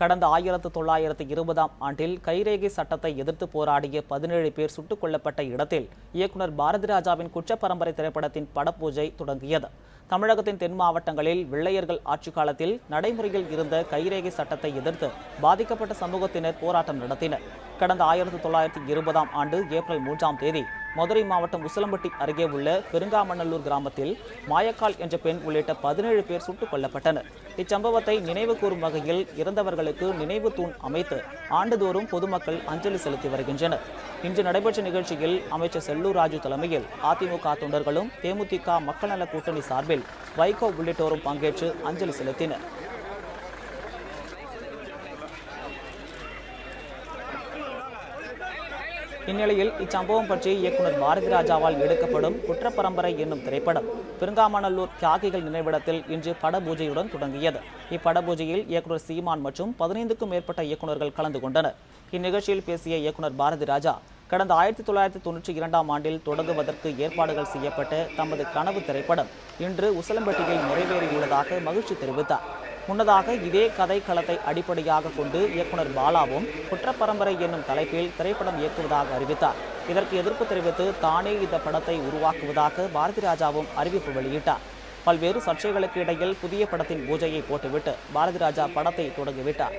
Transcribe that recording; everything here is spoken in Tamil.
கடந்த ஆயிரத்து தொள்ளாயிரத்து இருபதாம் ஆண்டில் கைரேகை சட்டத்தை எதிர்த்து போராடிய பதினேழு பேர் சுட்டுக் கொல்லப்பட்ட இடத்தில் இயக்குனர் பாரதி ராஜாவின் குற்ற பரம்பரை திரைப்படத்தின் படப்பூஜை தொடங்கியது. தமிழகத்தின் தென் மாவட்டங்களில் வெள்ளையர்கள் ஆட்சி காலத்தில் நடைமுறையில் இருந்த கைரேகை சட்டத்தை எதிர்த்து பாதிக்கப்பட்ட சமூகத்தினர் போராட்டம் நடத்தினர். கடந்த ஆயிரத்து தொள்ளாயிரத்து இருபதாம் ஆண்டு ஏப்ரல் மூன்றாம் தேதி மதுரை மாவட்டம் உசிலம்பட்டி அருகே உள்ள பெருங்காமநல்லூர் கிராமத்தில் மாயக்கால் என்ற பெண் உள்ளிட்ட பதினேழு பேர் சுட்டுக் கொல்லப்பட்டனர். இச்சம்பவத்தை நினைவு கூறும் வகையில் இறந்தவர்களுக்கு நினைவு தூண் அமைத்து ஆண்டுதோறும் பொதுமக்கள் அஞ்சலி செலுத்தி வருகின்றனர். இன்று நடைபெற்ற நிகழ்ச்சியில் அமைச்சர் செல்லூர் ராஜு தலைமையில் அதிமுக தொண்டர்களும் தேமுதிக மக்கள் நல கூட்டணி சார்பில் வைகோ உள்ளிட்டோரும் பங்கேற்று அஞ்சலி செலுத்தினர். இந்நிலையில் இச்சம்பவம் பற்றி இயக்குனர் பாரதி ராஜாவால் எடுக்கப்படும் குற்றப்பரம்பரை என்னும் திரைப்படம் பெருங்காமநல்லூர் தியாகிகள் நினைவிடத்தில் இன்று படபூஜையுடன் தொடங்கியது. இப்படபூஜையில் இயக்குனர் சீமான் மற்றும் பதினைந்துக்கும் மேற்பட்ட இயக்குனர்கள் கலந்து கொண்டனர். இந்நிகழ்ச்சியில் பேசிய இயக்குனர் பாரதி ராஜா கடந்த ஆயிரத்தி தொள்ளாயிரத்தி தொண்ணூற்றி இரண்டாம் ஆண்டில் தொடங்குவதற்கு ஏற்பாடுகள் செய்யப்பட்ட தமது கனவு திரைப்படம் இன்று உசலம்பட்டியில் நிறைவேறியுள்ளதாக மகிழ்ச்சி தெரிவித்தார். முன்னதாக இதே கதை களத்தை அடிப்படையாக கொண்டு இயக்குனர் பாலாவும் குற்றப்பரம்பரை என்னும் தலைப்பில் திரைப்படம் இயக்குவதாக அறிவித்தார் இதற்கு எதிர்ப்பு தெரிவித்து தானே இந்த படத்தை உருவாக்குவதாக பாரதி ராஜாவும் அறிவிப்பு வெளியிட்டார் பல்வேறு சர்ச்சைகளுக்கு இடையில் புதிய படத்தின் பூஜையை போட்டுவிட்டு பாரதி ராஜா படத்தை தொடங்கிவிட்டார்